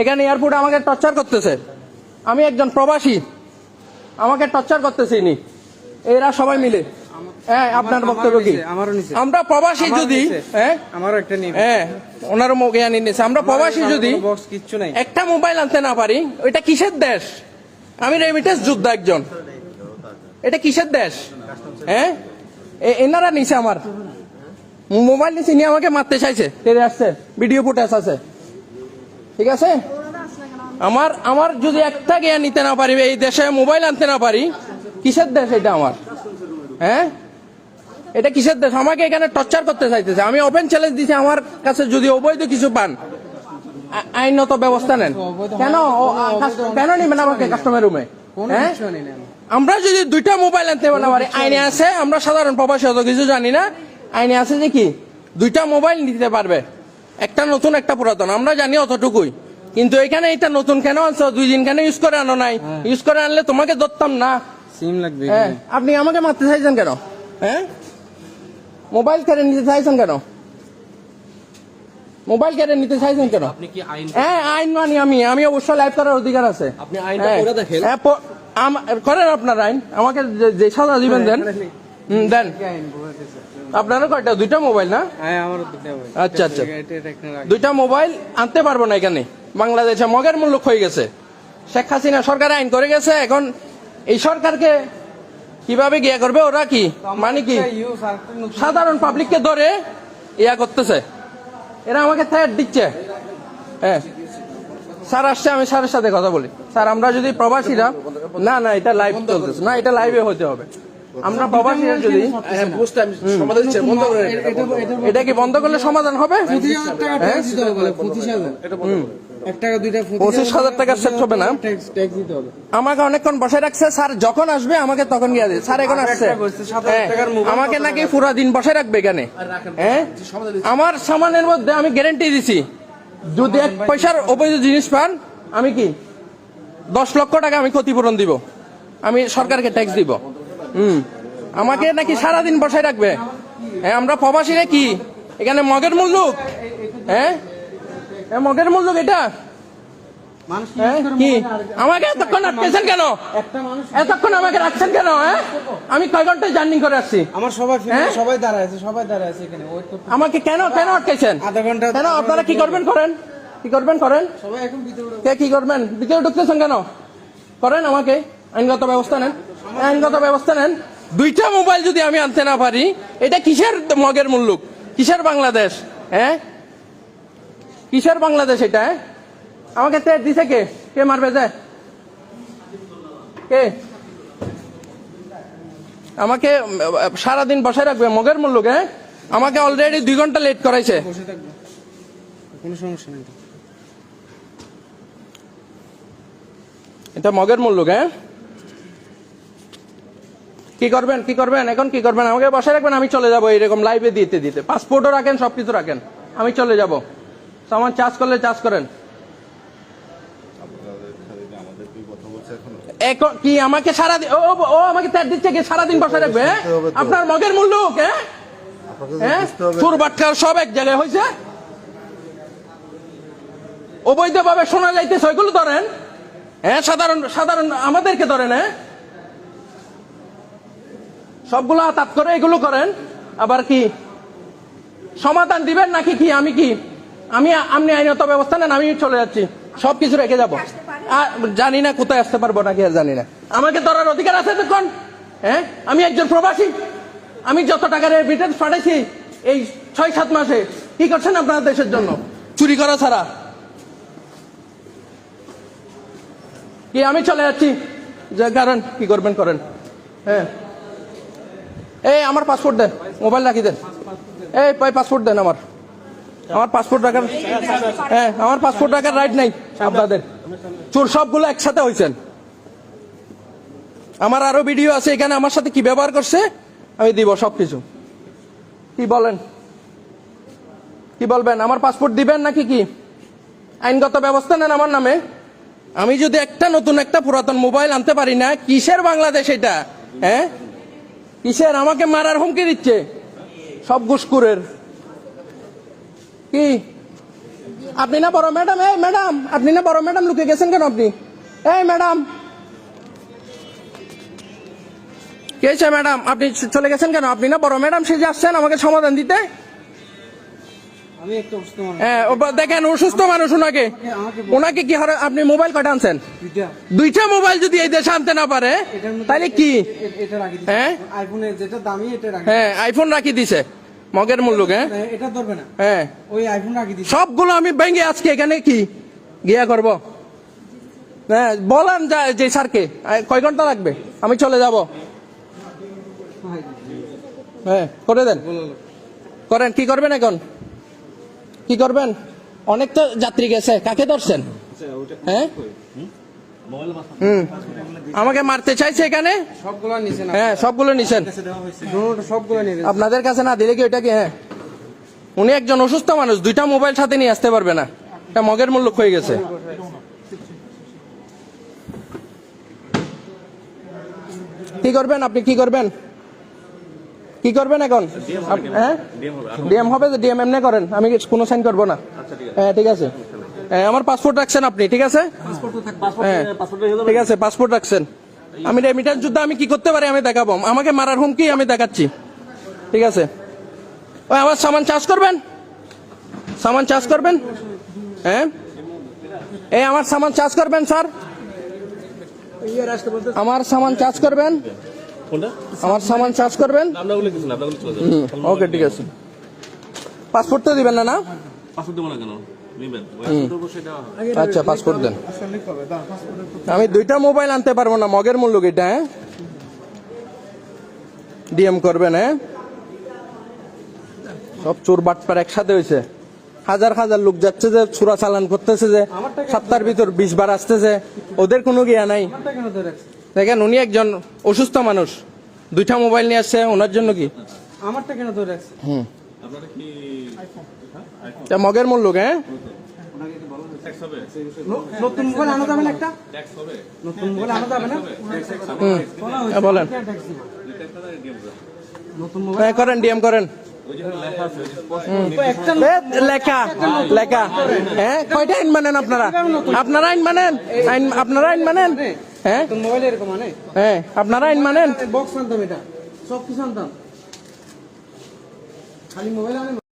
এখানে এয়ারপোর্টে আমাকে টর্চার করতেছে। আমি একজন প্রবাসী আমাকে টর্চার করতেছে ইনি। এরা সবাই মিলে। হ্যাঁ আপনার বক্তব্য কি। আমরা প্রবাসী যদি হ্যাঁ? একটা হ্যাঁ আমরা প্রবাসী যদি একটা মোবাইল আনতে না পারি ওইটা কিসের দেশ? আমি রেমিটেন্স যোদ্ধা একজন। এটা কিসের দেশ? হ্যাঁ? এনারা নিছে আমার। মোবাইল নিছে নিয়ে আমাকে মারতে চাইছে। আসছে? ভিডিও ফুটেজ আছে। ঠিক আছে? আমার আমার যদি একটা জ্ঞান নিতে না পারি এই দেশে মোবাইল আনতে না পারি কিসের দেশ এটা আমার? হ্যাঁ? এটা কিসের দেশ? আমাকে এখানে টর্চার করতে চাইতেছে। আমি ওপেন চ্যালেঞ্জ দিছি আমার কাছে যদি অবৈধ কিছু পান। আইনত ব্যবস্থা নেন। কেন? কাস- কেন নিবেন আমাকে কাস্টমার রুমে হ্যাঁ। আমরা যদি দুইটা মোবাইল আনতে না পারি আইনে আছে আমরা সাধারণ প্রবাসী অত কিছু জানি না। আইনে আছে যে কি? দুইটা মোবাইল নিতে পারবে। একটা নতুন একটা পুরাতন। আমরা জানি অতটুকুই। কিন্তু এখানে এটা নতুন কেন আনছো? দুই দিন কেন ইউজ করে আনো নাই? ইউজ করে আনলে তোমাকে ধরতাম না। সিম লাগবে হ্যাঁ। আপনি আমাকে মারতে চাইছেন কেন? হ্যাঁ? মোবাইল কেড়ে নিতে চাইছেন কেন? মোবাইল কেড়ে নিতে চাইছেন কেন? আপনি কি আইন হ্যাঁ আইন মানি আমি। আমি অবশ্যই লাইভ করার অধিকার আছে। আপনি আইনটা হ্যাঁ। পড়ে দেখেন। হ্যাঁ, করেন আপনার আইন। আমাকে যে সাজা দিবেন দেন। হুম, দেন। আপনারও কয়টা? দুইটা মোবাইল না? আচ্ছা, আচ্ছা। দুইটা মোবাইল আনতে পারব না এখানে। বাংলাদেশে মগের মূল্য হয়ে গেছে। শেখ হাসিনা সরকার আইন করে গেছে এখন এই সরকারকে কীভাবে গিয়া করবে? ওরা কি? মানে কি? সাধারণ পাবলিককে ধরে ইয়া করতেছে। এরা আমাকে থ্রেট দিচ্ছে। হ্যাঁ। স্যার আসছে আমি স্যারের সাথে কথা বলি। স্যার আমরা যদি প্রবাসীরা না না এটা লাইভ চলতেছে। না এটা লাইভে হতে হবে। আমরা প্রবাসীরা যদি হ্যাঁ বুঝতে আমি সমাধান দিচ্ছি বন্ধ করে এটা- কি বন্ধ করলে সমাধান হবে? পঁচিশ হাজার। টাকা সেট হবে না? ট্যাক্স ট্যাক্স দিতে হবে। আমাকে অনেকক্ষণ বসে রাখছে স্যার যখন আসবে আমাকে তখন গিয়ে স্যার এখন আসছে। হ্যাঁ, আমাকে নাকি পুরা দিন বসে রাখবে এখানে। হ্যাঁ? আমার সামানের মধ্যে আমি গ্যারেন্টি দিছি। যদি এক পয়সার অবৈধ জিনিস পান আমি কি? দশ লক্ষ টাকা আমি ক্ষতিপূরণ দিব। আমি সরকারকে ট্যাক্স দিব। হুম। আমাকে নাকি সারাদিন বসায় রাখবে। হ্যাঁ আমরা প্রবাসীরা কি এখানে মগের মুল্লুক হ্যাঁ? হ্যাঁ, মগের মুল্লুক এটা। হ্যাঁ কি? আমাকে এতক্ষণ আটকেছেন কেন? এতক্ষণ আমাকে রাখছেন কেন হ্যাঁ? আমি কয় জার্নি করে আসছি? আমার সবাই হ্যাঁ? সবাই দাঁড়ায় আছে সবাই দাঁড়ায় আছে এখানে। আমাকে কেন কেন আটকেছেন? আধা ঘণ্টা কেন আপনারা কি করবেন করেন? কি করবেন করেন? সবাই এখন ভিতরে কে কি করবেন? ভিতরে ঢুকতেছেন কেন? করেন আমাকে। আইনগত ব্যবস্থা নেন। আইনগত ব্যবস্থা নেন। দুইটা মোবাইল যদি আমি আনতে না পারি এটা কিসের মগের মুল্লুক? কিসের বাংলাদেশ? হ্যাঁ কিসের বাংলাদেশ এটা? আমাকে তেজ দিছে কে? কে মারবে যায় কে? আমাকে সারাদিন বসায় রাখবে মগের মুল্লুক হ্যাঁ আমাকে অলরেডি দুই ঘণ্টা লেট করাইছে। কোনো সমস্যা নেই। এটা মগের মূল্য হ্যাঁ কি করবেন কি করবেন? এখন কি করবেন? আমাকে বসে রাখবেন আমি চলে যাব এরকম লাইভে দিতে দিতে। পাসপোর্টও রাখেন সবকিছু রাখেন। আমি চলে যাব। সামান চার্জ করলে চার্জ করেন। এখন কি আমাকে সারাদিন ও ও, আমাকে দিচ্ছে কি? সারাদিন বসে রাখবে হ্যাঁ? আপনার মগের মূল্য হ্যাঁ? হ্যাঁ? চোর বাটকার সব এক জায়গায় হয়েছে অবৈধভাবে শোনা যাইতেছে ওইগুলো ধরেন। হ্যাঁ? সাধারণ সাধারণ আমাদেরকে ধরেন হ্যাঁ? সবগুলো হাতাত করে এগুলো করেন। আবার কি সমাধান দিবেন নাকি কি? আমি কি? আমি আপনি আইনত ব্যবস্থা নেন আমি চলে যাচ্ছি। সবকিছু রেখে যাব। জানি না কোথায় আসতে পারব নাকি আর জানি না। আমাকে ধরার অধিকার আছে তো কোন হ্যাঁ? আমি একজন প্রবাসী। আমি যত টাকার রিটার্ন পাঠাইছি এই ছয় সাত মাসে কি করছেন আপনার দেশের জন্য? চুরি করা ছাড়া। কি আমি চলে যাচ্ছি? যে কারণ কি করবেন করেন। হ্যাঁ? এই, আমার পাসপোর্ট দেন, মোবাইল রাখি দেন? এই পাসপোর্ট দেন আমার। আমার পাসপোর্ট রাখার হ্যাঁ আমার পাসপোর্ট রাখার রাইট নাই আপনাদের। চোর সবগুলো একসাথে হয়েছেন আমার আরও ভিডিও আছে, এখানে আমার সাথে কি ব্যবহার করছে? আমি দিব সবকিছু। কি বলেন? কি বলবেন? আমার পাসপোর্ট দিবেন নাকি কি? আইনগত ব্যবস্থা নেন আমার নামে। আমি যদি একটা নতুন, একটা পুরাতন মোবাইল আনতে পারি না, কিসের বাংলাদেশ এটা? হ্যাঁ? কিসের? আমাকে মারার হুমকি দিচ্ছে। সব ঘুষকুরের কি? আপনি না বড় ম্যাডাম? এই ম্যাডাম, আপনি না বড় ম্যাডাম, লুকে গেছেন কেন আপনি? এই ম্যাডাম। কে ম্যাডাম, আপনি চলে গেছেন কেন? আপনি না বড় ম্যাডাম, সে আসছেন আমাকে সমাধান দিতে? দেখেন অসুস্থ মানুষ ওনাকে। ওনাকে কি আপনি মোবাইল কটা আনছেন দুইটা। মোবাইল যদি এই দেশে আনতে না পারে তাহলে কি? হ্যাঁ? হ্যাঁ আইফোন রাখি দিছে। মগের মূল্য হ্যাঁ? এটা ধরবে না। হ্যাঁ। ওই আইফোন রাখি দিছি। সবগুলো আমি ভেঙে আজকে এখানে কি? গিয়া করব। হ্যাঁ বলেন যে স্যারকে। কয় ঘণ্টা লাগবে? আমি চলে যাব। হ্যাঁ করে দেন। করেন কি করবেন এখন? কি করবেন? অনেক তো যাত্রী গেছে। কাকে ধরছেন? হ্যাঁ? হুম। আমাকে মারতে চাইছে এখানে? সবগুলো হ্যাঁ সবগুলো নিছেন। সবগুলো আপনাদের কাছে না দিলে কি ওইটা কি? হ্যাঁ। উনি একজন অসুস্থ মানুষ দুইটা মোবাইল সাথে নিয়ে আসতে পারবে না। এটা মগের মূল্য হয়ে গেছে। কি করবেন? আপনি কি করবেন? কি করবেন এখন? হ্যাঁ? ডিএম হবে যে ডিএম এমনি করেন। আমি কোনো সাইন করব না। হ্যাঁ ঠিক আছে। হ্যাঁ, আমার পাসপোর্ট রাখছেন আপনি ঠিক আছে? হ্যাঁ ঠিক আছে পাসপোর্ট রাখছেন। আমি রেমিটার যুদ্ধ আমি কি করতে পারি? আমি দেখাবো। আমাকে মারার হুমকি আমি দেখাচ্ছি। ঠিক আছে? ওই আমার সামান চার্জ করবেন? সামান চার্জ করবেন? হ্যাঁ? এই আমার সামান চার্জ করবেন স্যার আমার সামান চার্জ করবেন? আমার সামান চার্জ করবেন? ওকে ঠিক আছে। পাসপোর্ট তো দিবেন না না? আচ্ছা পাসপোর্ট দেন। আমি দুইটা মোবাইল আনতে পারব না মগের মূল্য এটা হ্যাঁ? ডিএম করবেন হ্যাঁ? সব চোর বাটপার একসাথে হয়েছে হাজার হাজার লোক যাচ্ছে যে চুরা চালান করতেছে যে সপ্তাহের ভিতর বিশ বার আসতেছে ওদের কোনো গিয়া নাই। দেখেন উনি একজন অসুস্থ মানুষ। দুইটা মোবাইল নিয়ে আসছে ওনার জন্য কি? আমারটা কেন ধরে রাখছে? আপনারা কি তা মগের মূল্য হ্যাঁ? ট্যাক্স হবে। নতুন মোবাইল আনা যাবে না একটা? নতুন মোবাইল আনা যাবে না? হ্যাঁ, বলেন। হ্যাঁ করেন ডিএম করেন। ওই লেখা আছে। তো একটা এ, লেখা লেখা। হ্যাঁ কয়টা আইন মানেন আপনারা? আপনারা আইন মানেন? আইন আপনারা আইন মানেন? হ্যাঁ? মোবাইল এরকম মানে? হ্যাঁ আপনারা আইন মানেন? বক্স আনতাম এটা সব কিছু আনতাম। খালি মোবাইল আনে না